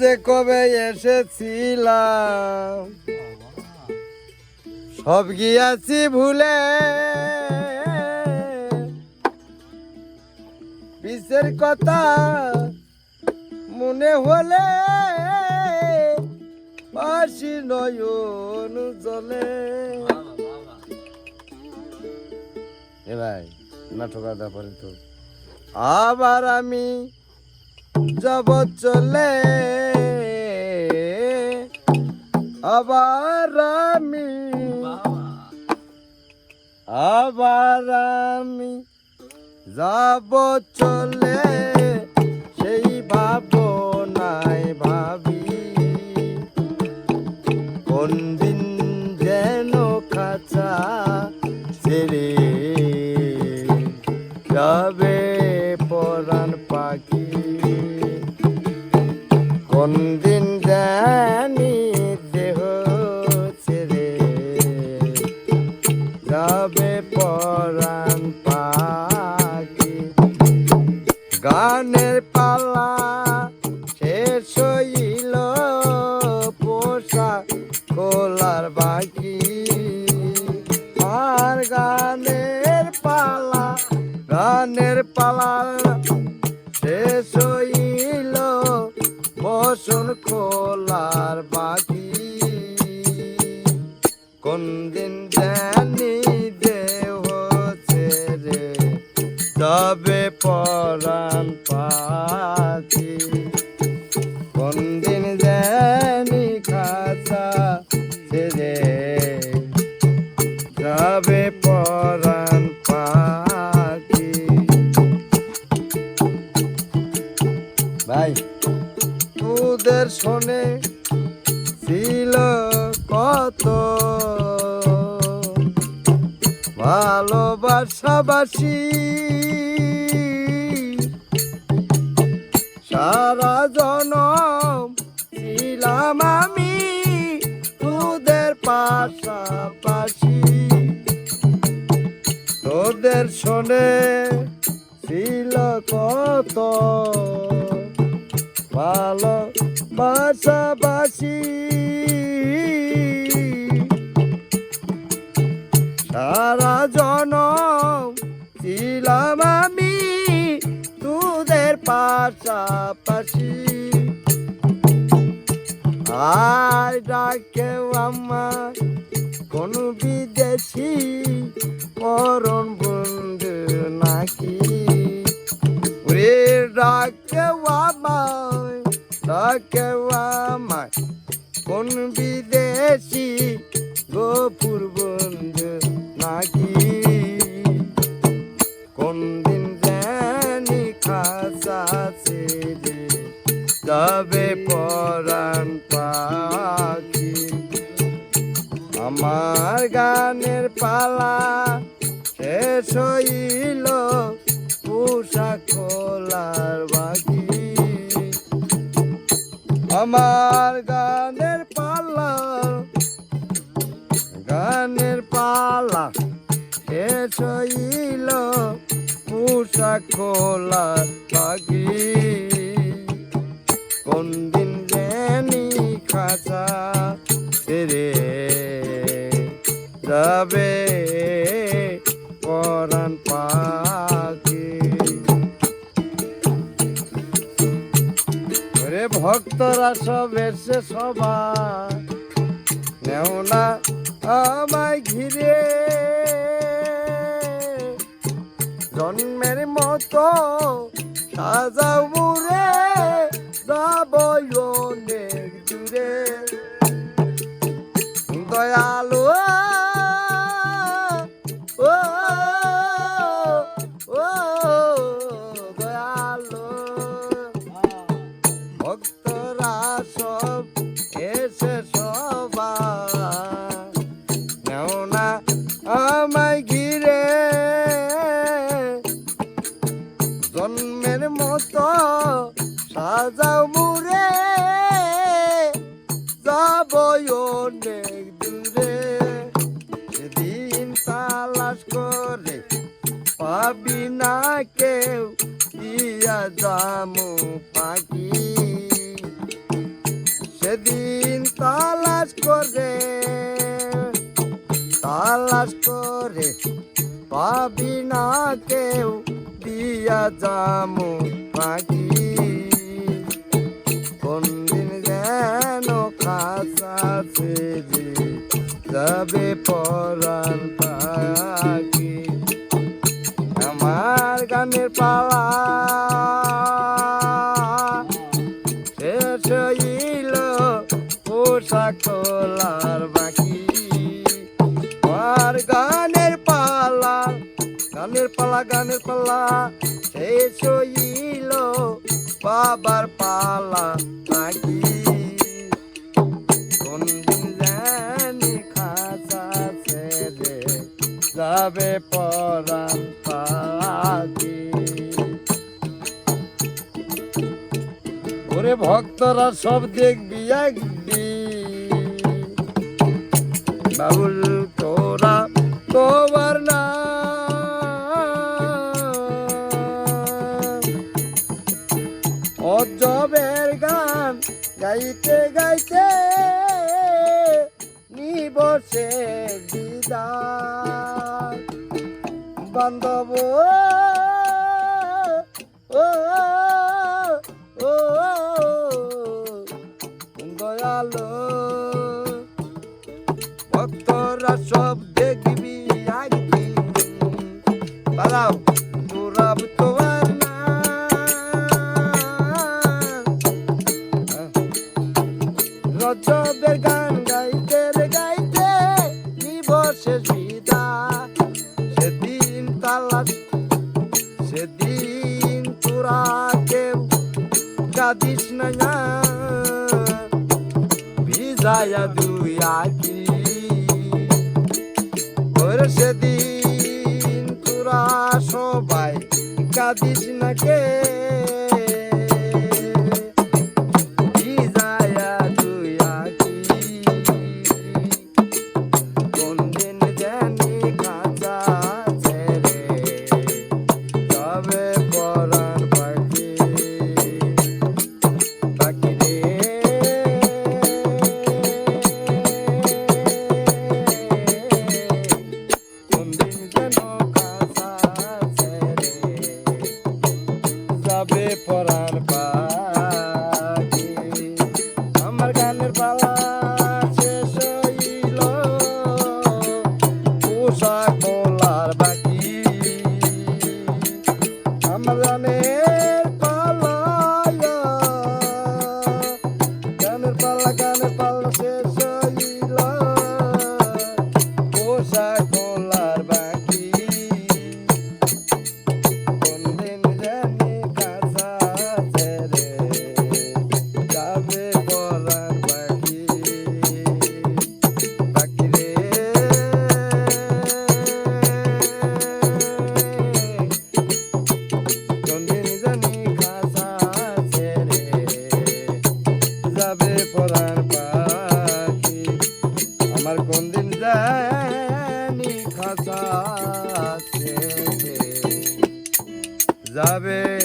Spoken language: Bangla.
যে কবে এসেছিলাম? সব গিয়াছি ভুলে। বিশ্বের কথা মনে হলে বাসি নয়ন জলে। এ ভাই নাটক আদা তো। আবার আমি যাব চলে। আবার আমি আবার যাব চলে সেই ভাবনায় যাবে পরাণ পাখি। গানের পালা শেষ হইল, পোষা খোলার বাকি। আর গানের পালা গানের পালা শেষ হইল, বসন খোলার বাকি। কোন দিন তবে পরাণ কোন দিন জানি খাতা ছেড়ে তবে পরাণ পাখি। ভাই, তোদের শোনে ছিল কত ভালোবাসাবাসি। সারা জনম ছিলাম আমি তোদের পাশাপাশি। তোদের শোনে ছিল কত ভালো বাসাবাসি পাশাপাশি। আর ডাকেও আমার কোন বিদেশি মরণ বন্ধু নাকি? ওরে ডাকেও আমায় ডাকেও আমায় কোন বিদেশি গোপুর বন্ধু নাকি? যাবে পরাণ পাখি। আমার গানের পালা শেষ হইল উষা খোলার বাকি। আমার গানের পালা গানের পালা শেষ হইল উষা খোলার বাকি। কোন দিন জানি খাঁচা ছেড়ে যাবে পরাণ পাখি। ওরে ভক্তরা সব এসে সবাই নেও আমায় ঘিরে। জন্মের মতো সাজাও মুরে দয়ালু, ও ও দয়ালু। ভক্তরা সব এসে সবাই, নেও না আমায় ঘিরে। জন্মের মতো সাজাও মুরে পাবি না কেউ, দিয়া জামু পাখি। সেদিন তালাশ করে তালাশ করে পাবি না কেউ, দিয়া জামু পাখি। কোনদিন যেন সেজে যাবে পরাণ পালা। শেষ হইল বাকি। আমার গানের পালা গানের পালা গানের পালা। শেষ হইল বাবার পালা জানি খাসা ছেড়ে যাবে ভক্তরা সব দেখবি একদিন। বাবুল, তোরা তোবার না। অজবের গান গাইতে গাইতে নিবসে দিদার বান্ধব তালাশ সেদিন তোরা কেউ কাঁদিস না ভিজায়া দুই আখি ওর সেদিন তোরা সবাই কাঁদিস না কে? পরাণ পাখি পাখি। আমার কোনদিন জানি খাঁচা ছেড়ে যাবে